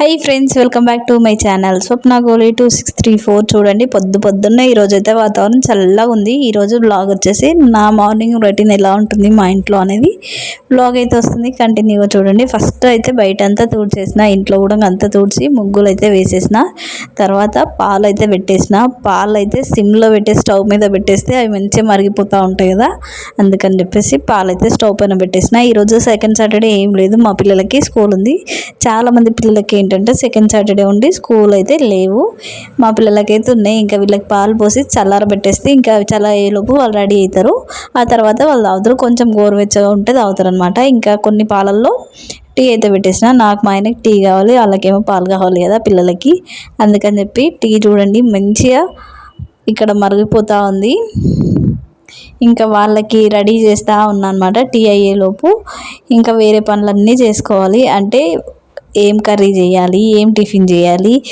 Hi friends welcome back to my channel Swapna Goli two six three four చూడండి పొద్దు పొద్దున్న ఈరోజు అయితే వాతావరణం చల్లగా ఉంది. ఈరోజు బ్లాగ్ వచ్చేసి నా మార్నింగ్ రొటీన్ ఎలా ఉంటుంది మా ఇంట్లో అనేది బ్లాగ్ అయితే వస్తుంది. కంటిన్యూగా చూడండి. ఫస్ట్ అయితే బయట అంతా తుడిచేసిన ఇంట్లో కూడా అంతా తుడిచి ముగ్గులు అయితే వేసేసిన తర్వాత పాలు అయితే పెట్టేసిన. పాలు అయితే సిమ్లో పెట్టే స్టవ్ మీద పెట్టేస్తే అవి మంచిగా మరిగిపోతూ ఉంటాయి కదా. అందుకని చెప్పేసి పాలు అయితే స్టవ్ పైన పెట్టేసిన. ఈరోజు సెకండ్ సాటర్డే ఏం లేదు. మా పిల్లలకి స్కూల్ ఉంది. చాలామంది పిల్లలకి ఏంటంటే సెకండ్ సాటర్డే ఉండి స్కూల్ అయితే లేవు. మా పిల్లలకైతే ఉన్నాయి. ఇంకా వీళ్ళకి పాలు పోసి చల్లారబెట్టేస్తే ఇంకా చల్లారేలోపు వాళ్ళు రెడీ అవుతారు. ఆ తర్వాత వాళ్ళు తాగుతారు. కొంచెం గోరువెచ్చగా ఉంటే తాగుతారు అనమాట ఇంకా కొన్ని పాలల్లో టీ అయితే పెట్టేసిన. నాకు మా ఆయనకి టీ కావాలి. వాళ్ళకేమో పాలు కావాలి కదా పిల్లలకి. అందుకని చెప్పి టీ చూడండి. మంచిగా ఇక్కడ మరిగిపోతూ ఉంది. ఇంకా వాళ్ళకి రెడీ చేస్తూ ఉన్నా అనమాట టీ అయ్యేలోపు ఇంకా వేరే పనులన్నీ చేసుకోవాలి. అంటే ఏం కర్రీ చేయాలి? ఏం టిఫిన్ చేయాలి?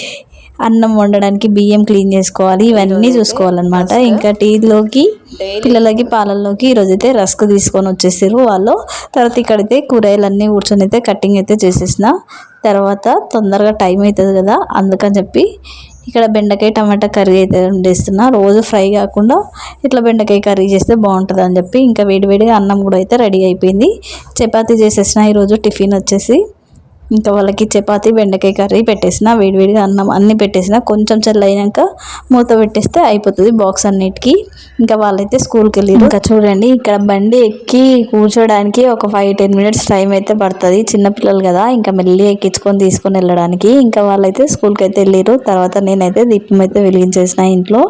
అన్నం వండడానికి బియ్యం క్లీన్ చేసుకోవాలి. ఇవన్నీ చూసుకోవాలన్నమాట. ఇంకా టీలోకి పిల్లలకి పాలల్లోకి ఈరోజు అయితే రస్క్ తీసుకొని వచ్చేసారు వాళ్ళు. తర్వాత ఇక్కడైతే కూరగాయలన్నీ కూర్చొని అయితే కటింగ్ అయితే చేసేసిన. తర్వాత తొందరగా టైం అవుతుంది కదా అందుకని చెప్పి ఇక్కడ బెండకాయ టమాటా కర్రీ అయితే వండేస్తున్నా. రోజు ఫ్రై కాకుండా ఇట్లా బెండకాయ కర్రీ చేస్తే బాగుంటుంది అని చెప్పి ఇంకా వేడివేడిగా అన్నం కూడా అయితే రెడీ అయిపోయింది. చపాతీ చేసేసిన ఈరోజు టిఫిన్ వచ్చేసి ఇంకా వాళ్ళకి చపాతీ బెండకాయ కర్రీ పెట్టేసిన వేడివేడిగా అన్నం అన్ని పెట్టేసిన కొంచెం చల్లైనాక మూత పెట్టేస్తే అయిపోతుంది బాక్స్ అన్నిటికీ. ఇంకా వాళ్ళైతే స్కూల్కి వెళ్ళి ఇంకా చూడండి ఇక్కడ బండి ఎక్కి కూర్చోడానికి ఒక ఫైవ్ టెన్ మినిట్స్ టైం అయితే పడుతుంది. చిన్నపిల్లలు కదా ఇంకా మెల్లి ఎక్కించుకొని తీసుకొని వెళ్ళడానికి. ఇంకా వాళ్ళైతే స్కూల్కి అయితే వెళ్ళారు. తర్వాత నేనైతే దీపం అయితే వెలిగించేసిన ఇంట్లో.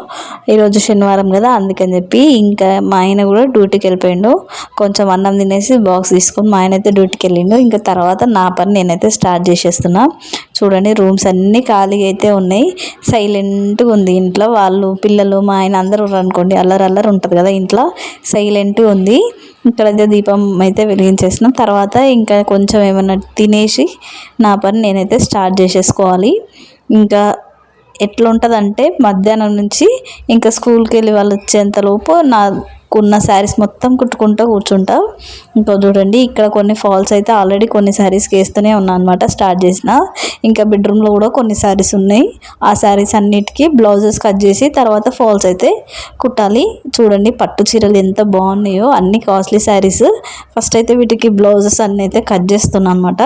ఈరోజు శనివారం కదా అందుకని చెప్పి ఇంకా మా ఆయన కూడా డ్యూటీకి వెళ్ళిపోయిండు. కొంచెం అన్నం తినేసి బాక్స్ తీసుకొని మా ఆయన అయితే డ్యూటీకి వెళ్ళిండు. ఇంకా తర్వాత నా పని నేనైతే స్టార్ట్ చేసేస్తున్నా. చూడండి రూమ్స్ అన్నీ ఖాళీగా అయితే ఉన్నాయి. సైలెంట్గా ఉంది ఇంట్లో వాళ్ళు పిల్లలు మా ఆయన అందరూ అనుకోండి అల్లరి అల్లరి ఉంటుంది కదా ఇంట్లో. సైలెంట్గా ఉంది. ఇక్కడైతే దీపం అయితే వెలిగించేసిన తర్వాత ఇంకా కొంచెం ఏమన్నా తినేసి నా పని నేనైతే స్టార్ట్ చేసేసుకోవాలి. ఇంకా ఎట్లా ఉంటుందంటే మధ్యాహ్నం నుంచి ఇంకా స్కూల్కి వెళ్ళి వాళ్ళు వచ్చేంతలోపు నా కొన్న శారీస్ మొత్తం కుట్టుకుంటూ కూర్చుంటా. ఇంకా చూడండి ఇక్కడ కొన్ని ఫాల్స్ అయితే ఆల్రెడీ కొన్ని శారీస్కి వేస్తూనే ఉన్నా అనమాట స్టార్ట్ చేసిన. ఇంకా బెడ్రూమ్లో కూడా కొన్ని శారీస్ ఉన్నాయి. ఆ శారీస్ అన్నిటికీ బ్లౌజెస్ కట్ చేసి తర్వాత ఫాల్స్ అయితే కుట్టాలి. చూడండి పట్టు చీరలు ఎంత బాగున్నాయో అన్ని కాస్ట్లీ శారీస్ ఫస్ట్ అయితే వీటికి బ్లౌజెస్ అన్నీ అయితే కట్ చేస్తున్నాను అనమాట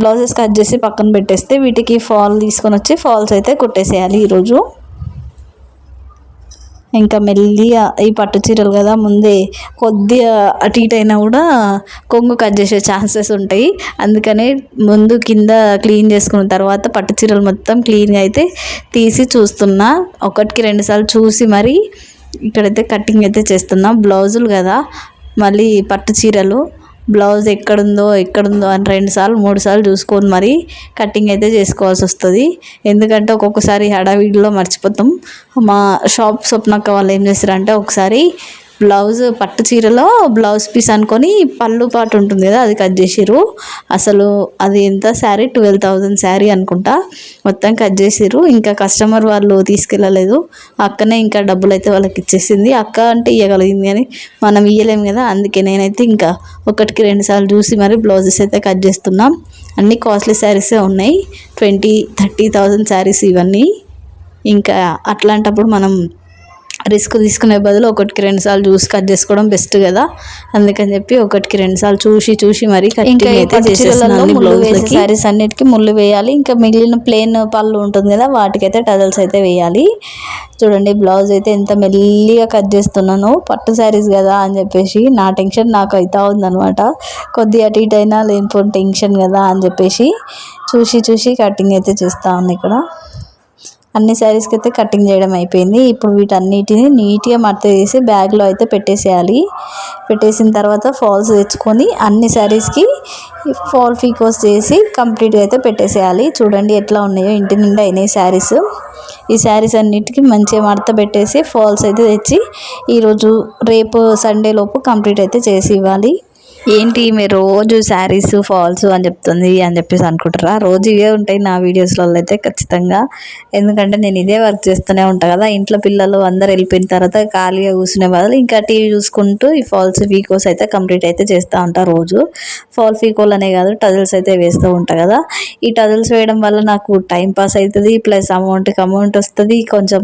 బ్లౌజెస్ కట్ చేసి పక్కన పెట్టేస్తే వీటికి ఫాల్ తీసుకొని వచ్చి ఫాల్స్ అయితే కుట్టేసేయాలి ఈరోజు. ఇంకా మెల్లిగా ఈ పట్టు చీరలు కదా ముందే కొద్దిగా అటు ఇటు అయినా కూడా కొంగు కట్ చేసే ఛాన్సెస్ ఉంటాయి. అందుకనే ముందు కింద క్లీన్ చేసుకున్న తర్వాత పట్టు చీరలు మొత్తం క్లీన్గా అయితే తీసి చూస్తున్నా. ఒకటికి రెండుసార్లు చూసి మరి ఇక్కడైతే కటింగ్ అయితే చేస్తున్నా. బ్లౌజులు కదా మళ్ళీ పట్టు చీరలు. బ్లౌజ్ ఎక్కడుందో ఎక్కడుందో అని రెండు సార్లు మూడు సార్లు చూసుకొని మరి కటింగ్ అయితే చేసుకోవాల్సి వస్తుంది. ఎందుకంటే ఒక్కొక్కసారి హడావిడిలో మర్చిపోతాం. మా షాప్ స్వప్నక్క వాళ్ళు ఏం చేస్తారంటే ఒకసారి బ్లౌజ్ పట్టు చీరలో బ్లౌజ్ పీస్ అనుకొని పళ్ళు పాటు ఉంటుంది కదా అది కట్ చేసిర్రు. అసలు అది ఎంత శారీ? ట్వెల్వ్ థౌజండ్ శారీ అనుకుంటా. మొత్తం కట్ చేసిర్రు. ఇంకా కస్టమర్ వాళ్ళు తీసుకెళ్ళలేదు. అక్కనే ఇంకా డబ్బులు అయితే వాళ్ళకి ఇచ్చేసింది. అక్క అంటే ఇవ్వగలిగింది కానీ మనం ఇవ్వలేము కదా. అందుకే నేనైతే ఇంకా ఒకటికి రెండు సార్లు చూసి మరి బ్లౌజెస్ అయితే కట్ చేస్తున్నాం. అన్ని కాస్ట్లీ శారీసే ఉన్నాయి. ట్వంటీ థర్టీ థౌజండ్ శారీస్ ఇవన్నీ. ఇంకా అట్లాంటప్పుడు మనం రిస్క్ తీసుకునే బదులు ఒకటికి రెండు సార్లు చూసి కట్ చేసుకోవడం బెస్ట్ కదా. అందుకని చెప్పి ఒకటికి రెండు సార్లు చూసి చూసి మరి అయితే సారీస్ అన్నిటికీ ముళ్ళు వేయాలి. ఇంకా మిగిలిన ప్లేన్ పళ్ళు ఉంటుంది కదా వాటికైతే టజల్స్ అయితే వేయాలి. చూడండి బ్లౌజ్ అయితే ఎంత మెల్లిగా కట్ చేస్తున్నాను. పట్టు శారీస్ కదా అని చెప్పేసి నా టెన్షన్ నాకు అవుతా ఉందనమాట కొద్ది అటు ఇటు అయినా లేనిపోయిన టెన్షన్ కదా అని చెప్పేసి చూసి చూసి కటింగ్ అయితే చేస్తా ఉన్నాను ఇక్కడ. అన్ని శారీస్కి అయితే కటింగ్ చేయడం అయిపోయింది. ఇప్పుడు వీటన్నిటిని నీట్గా మడత చేసి బ్యాగ్లో అయితే పెట్టేసేయాలి. పెట్టేసిన తర్వాత ఫాల్స్ తెచ్చుకొని అన్ని శారీస్కి ఫాల్ ఫీకోస్ చేసి కంప్లీట్గా అయితే పెట్టేసేయాలి. చూడండి ఎట్లా ఉన్నాయో ఇంటి నుండి అయినాయి శారీస్. ఈ శారీస్ అన్నిటికీ మంచిగా మడత పెట్టేసి ఫాల్స్ అయితే తెచ్చి ఈరోజు రేపు సండే లోపు కంప్లీట్ అయితే చేసి ఇవ్వాలి. ఏంటి మీరు రోజు శారీస్ ఫాల్స్ అని చెప్తుంది అని చెప్పేసి అనుకుంటారా? రోజు ఇవే ఉంటాయి నా వీడియోస్లలో అయితే ఖచ్చితంగా. ఎందుకంటే నేను ఇదే వర్క్ చేస్తూనే ఉంటాను కదా. ఇంట్లో పిల్లలు అందరు వెళ్ళిపోయిన తర్వాత ఖాళీగా కూర్చునే బదులు ఇంకా టీవీ చూసుకుంటూ ఈ ఫాల్స్ ఫీకోస్ అయితే కంప్లీట్ అయితే చేస్తూ ఉంటాను రోజు. ఫాల్ ఫీకోల్ అనే కాదు టజల్స్ అయితే వేస్తూ ఉంటాను కదా. ఈ టజల్స్ వేయడం వల్ల నాకు టైం పాస్ అవుతుంది ప్లస్ అమౌంట్కి అమౌంట్ వస్తుంది కొంచెం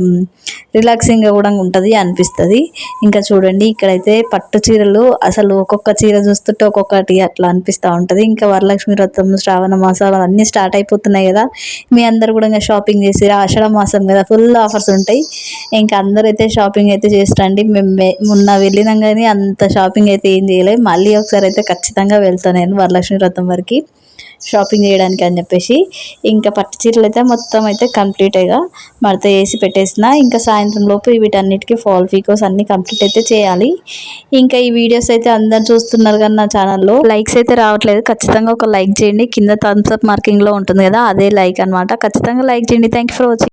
రిలాక్సింగ్గా కూడా ఉంటుంది అనిపిస్తుంది. ఇంకా చూడండి ఇక్కడైతే పట్టు చీరలు అసలు ఒక్కొక్క చీర చూస్తూ ఒక్కొక్కటి అట్లా అనిపిస్తూ ఉంటుంది. ఇంకా వరలక్ష్మి వ్రతం శ్రావణ మాసాలు అన్నీ స్టార్ట్ అయిపోతున్నాయి కదా. మీ అందరు కూడా ఇంకా షాపింగ్ చేసి ఆషాఢ మాసం కదా ఫుల్ ఆఫర్స్ ఉంటాయి. ఇంకా అందరూ అయితే షాపింగ్ అయితే చేస్తాండి. మేము మొన్న వెళ్ళినాం కానీ అంత షాపింగ్ అయితే ఏం చేయలేదు. మళ్ళీ ఒకసారి అయితే ఖచ్చితంగా వెళ్తాను నేను వరలక్ష్మి వ్రతం వరకు. షాపింగ్ చేయడానికి అని చెప్పేసి ఇంకా పట్టు చీరలు అయితే మొత్తం అయితే కంప్లీట్గా మడత వేసి పెట్టేసిన. ఇంకా సాయంత్రం లోపు వీటన్నిటికీ ఫాల్ ఫీకోస్ అన్నీ కంప్లీట్ అయితే చేయాలి. ఇంకా ఈ వీడియోస్ అయితే అందరు చూస్తున్నారు కానీ నా ఛానల్లో లైక్స్ అయితే రావట్లేదు. ఖచ్చితంగా ఒక లైక్ చేయండి. కింద థమ్స్అప్ మార్కింగ్లో ఉంటుంది కదా అదే లైక్ అనమాట ఖచ్చితంగా లైక్ చేయండి. Thank for watching